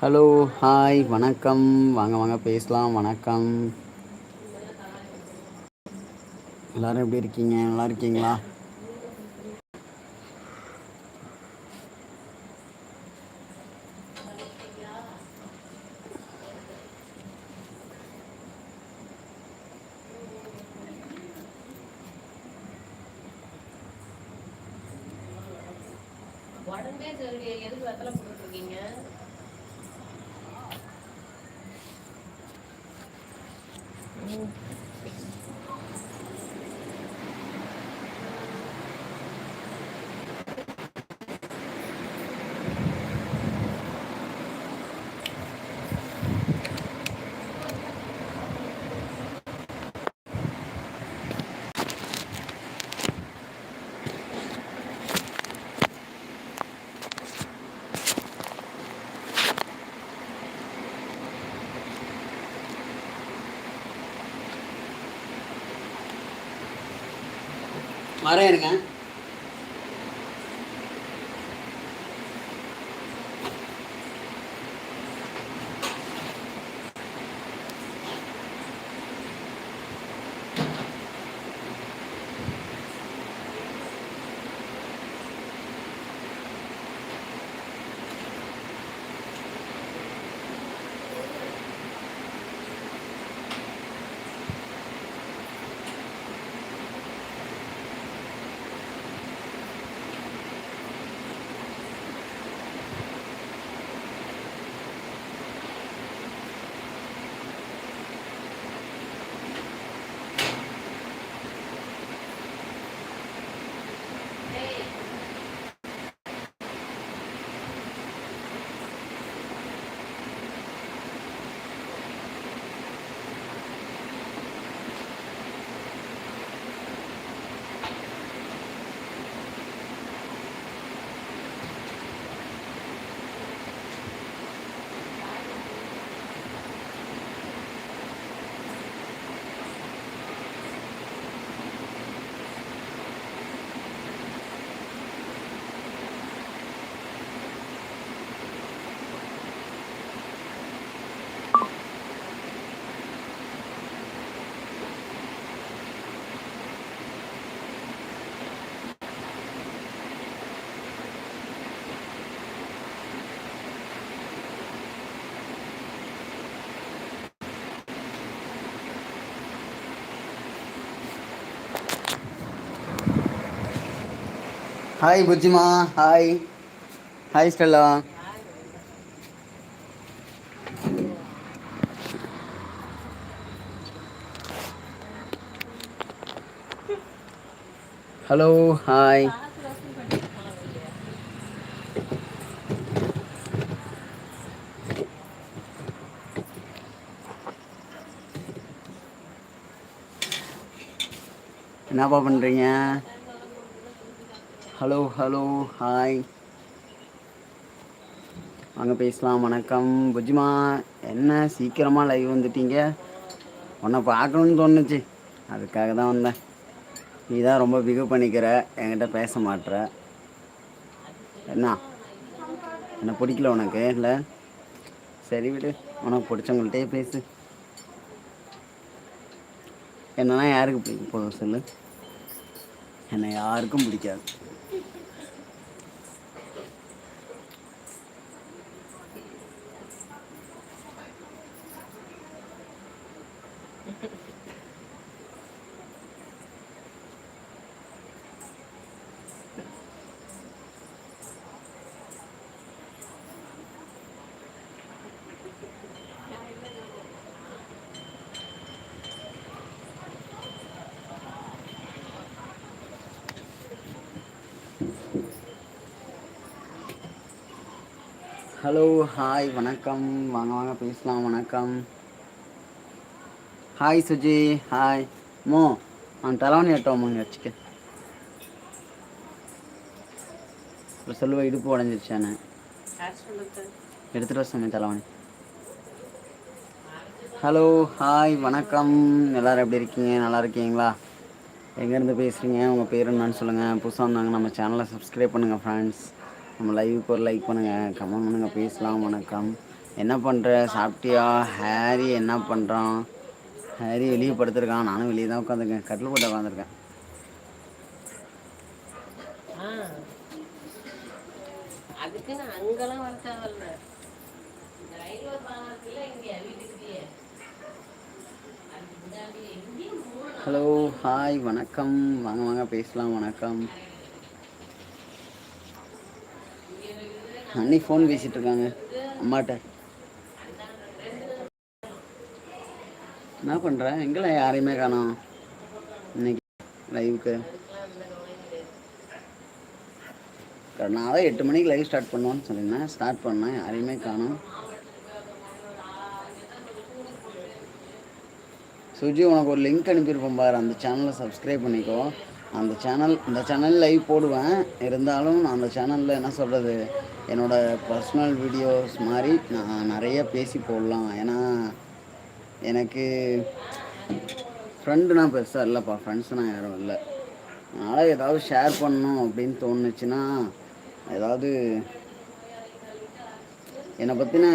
Hello hi வணக்கம். வாங்க வாங்க பேசலாம். வணக்கம். எல்லாரும் எப்படி இருக்கீங்க? நல்லா இருக்கீங்களா? உடம்பே சரியில்லையே எதுக்கு வெத்தலை போட்டுட்டு இருக்கீங்க மரம் இருக்கேன் hi புஜ்ஜிமா hi hi Stella hello hi என்னப்பா பண்ணுறீங்க ஹலோ ஹலோ ஹாய் வாங்க பேசலாம். வணக்கம். புஜ்மா என்ன சீக்கிரமாக லைவ் வந்துட்டீங்க? உன்னை பார்க்கணுன்னு தோணுச்சு. அதுக்காக தான் வந்தேன். நீ தான் ரொம்ப பிகு பண்ணிக்கிற. என்கிட்ட பேச மாட்ற. என்ன? என்ன பிடிக்கல உனக்கு? இல்லை? சரி விடு. உனக்கு பிடிச்சவங்கள்ட்டே பேசு. என்னன்னா யாருக்கு பிடிக்கும்? போதும் சொல்லு. என்னை யாருக்கும் பிடிக்காது. ஹலோ ஹாய் வணக்கம். வாங்க வாங்க பேசலாம் வணக்கம். ஹாய் சுஜி ஹாய் மோ அவன் தலைவணி எட்டோமோங்க வச்சுக்க சொல்லுவ இடுப்பு உடஞ்சிருச்சானே எடுத்துகிட்டு வர சொன்னேன் தலைவணி ஹலோ ஹாய் வணக்கம். எல்லோரும் எப்படி இருக்கீங்க? நல்லா இருக்கீங்களா? எங்கேருந்து பேசுகிறீங்க உங்கள் பேர் என்னன்னு சொல்லுங்கள் புதுசாக வந்தாங்க நம்ம சேனலை சப்ஸ்கிரைப் பண்ணுங்கள் ஃப்ரெண்ட்ஸ் நம்ம லைவுக்கு ஒரு லைக் பண்ணுங்கள் கமெண்ட் பண்ணுங்கள் பேசலாம். வணக்கம். என்ன பண்ணுற சாப்பிட்டியா? ஹாரி என்ன பண்ணுறான் ஹாரி வெளியே படுத்திருக்கான். நானும் வெளியே தான் உட்காந்துருக்கேன் கட்டில் போட்டு உட்காந்துருக்கேன் அங்கெல்லாம் வர தேவையில்ல. ஹலோ ஹாய் வணக்கம். வாங்க வாங்க. பேசலாம். வணக்கம். அண்ணி ஃபோன் பேசிட்டு இருக்காங்க அம்மாட்ட. என்ன பண்ணுறேன் எங்கெல்லாம் யாரையுமே காணோம். இன்னைக்கு லைவுக்கு நான் தான் எட்டு மணிக்கு லைவ் ஸ்டார்ட் பண்ணுவோன்னு சொல்லியிருந்தேன். ஸ்டார்ட் பண்ணேன் யாரையுமே காணும். சுஜி உனக்கு ஒரு லிங்க் அனுப்பியிருப்போம் பாரு. அந்த சேனலை சப்ஸ்கிரைப் பண்ணிக்கோ. அந்த சேனல் இந்த சேனல் லைவ் போடுவேன். இருந்தாலும் நான் அந்த சேனலில் என்ன சொல்கிறது என்னோடய பர்சனல் வீடியோஸ் மாதிரி நான் நிறைய பேசி போடலாம். ஏன்னா எனக்கு ஃப்ரெண்டுனா பெருசாக இல்லைப்பா. ஃப்ரெண்ட்ஸ்னால் யாரும் இல்லை. அதனால் ஏதாவது ஷேர் பண்ணணும் அப்படின்னு தோணுச்சுன்னா ஏதாவது என்னை பற்றின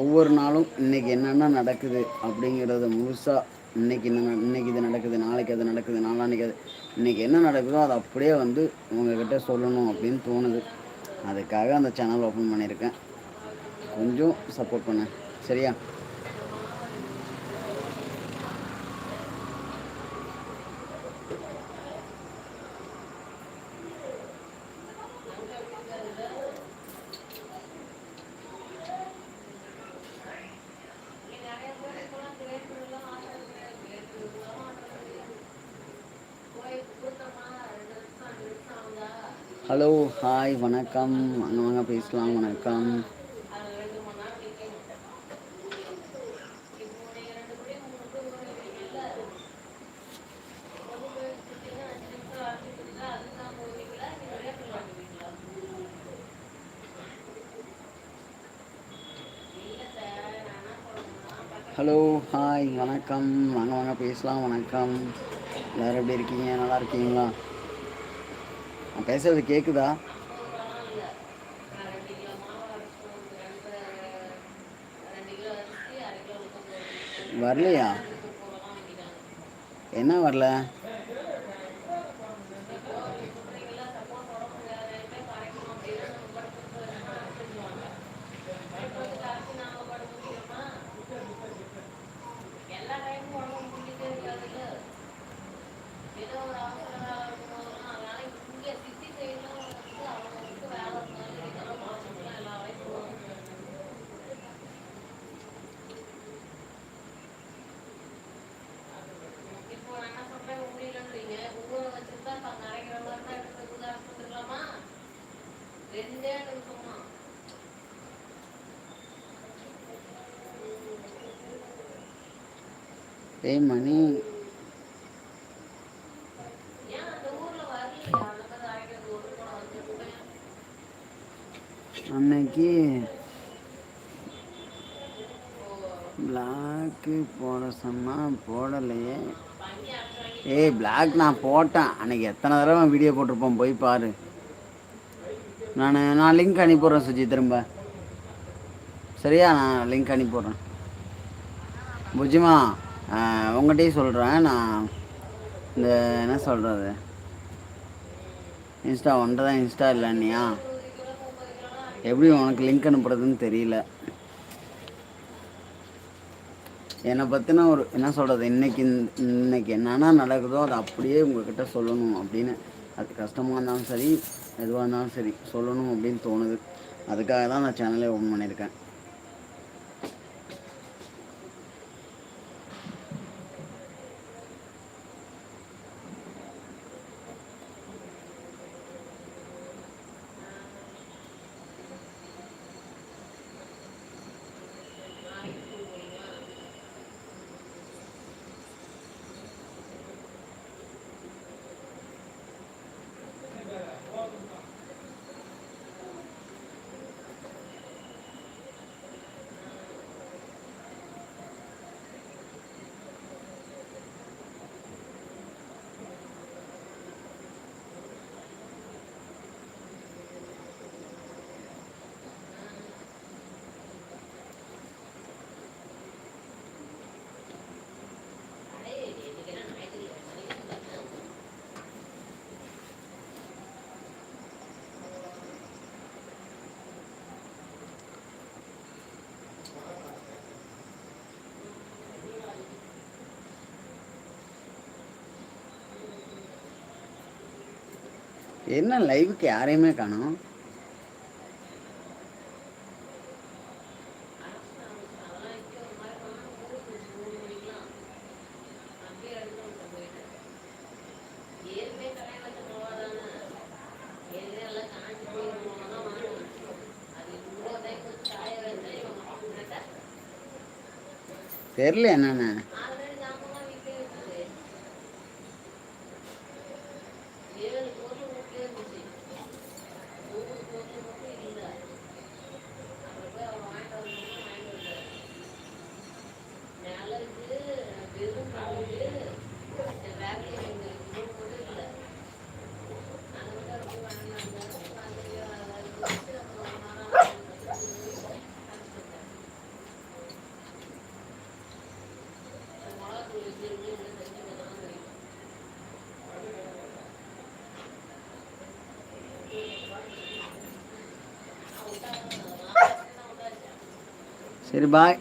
ஒவ்வொரு நாளும் இன்றைக்கி என்னென்ன நடக்குது அப்படிங்கிறத முழுசாக இன்னைக்கு என்ன இன்றைக்கி இன்னைக்கு இது நடக்குது நாளைக்கு அது நடக்குது நாளான்னைக்கு அது இன்றைக்கி என்ன நடக்குதோ அதை அப்படியே வந்து உங்ககிட்ட சொல்லணும் அப்படின்னு தோணுது. அதுக்காக அந்த சேனல் ஓப்பன் பண்ணியிருக்கேன். கொஞ்சம் சப்போர்ட் பண்ண. சரியா? ஹலோ ஹாய் வணக்கம். அங்கே வாங்க பேசலாம் வணக்கம். ஹலோ ஹாய் வணக்கம். வாங்க வாங்க பேசலாம் வணக்கம். எல்லோரும் எப்படி இருக்கீங்க? நல்லா இருக்கீங்களா? நான் பேசுறது கேட்குதா வரலையா? என்ன வரல? ஏய் மணி. அன்னைக்கு பிளாக்கு போட சொன்னால் போடலையே. ஏய் பிளாக் நான் போட்டேன். அன்னைக்கு எத்தனை தடவை வீடியோ போட்டிருப்போம் போய் பாரு. நான் நான் லிங்க் அனுப்பிடுறேன் சுஜி திரும்ப. சரியா? நான் லிங்க் அனுப்பிடுறேன். புஜிமா உங்கள்கிட்டயும் சொல்கிறேன் நான் இந்த என்ன சொல்கிறது இன்ஸ்டா ஒன்றை தான் இன்ஸ்டா இல்லைன்னியா எப்படி உனக்கு லிங்க் அனுப்புறதுன்னு தெரியல. என்னை பற்றின ஒரு என்ன சொல்கிறது இன்றைக்கி இன்னைக்கு என்னென்ன நடக்குதோ அதை அப்படியே உங்கள்கிட்ட சொல்லணும் அப்படின்னு. அது கஷ்டமாக இருந்தாலும் சரி எதுவாக இருந்தாலும் சரி சொல்லணும் அப்படின்னு தோணுது. அதுக்காக தான் நான் சேனலே ஓப்பன் பண்ணியிருக்கேன். என்ன லைவுக்கு யாரையுமே காணும்? தெரியல என்னென்ன. சரி பாய்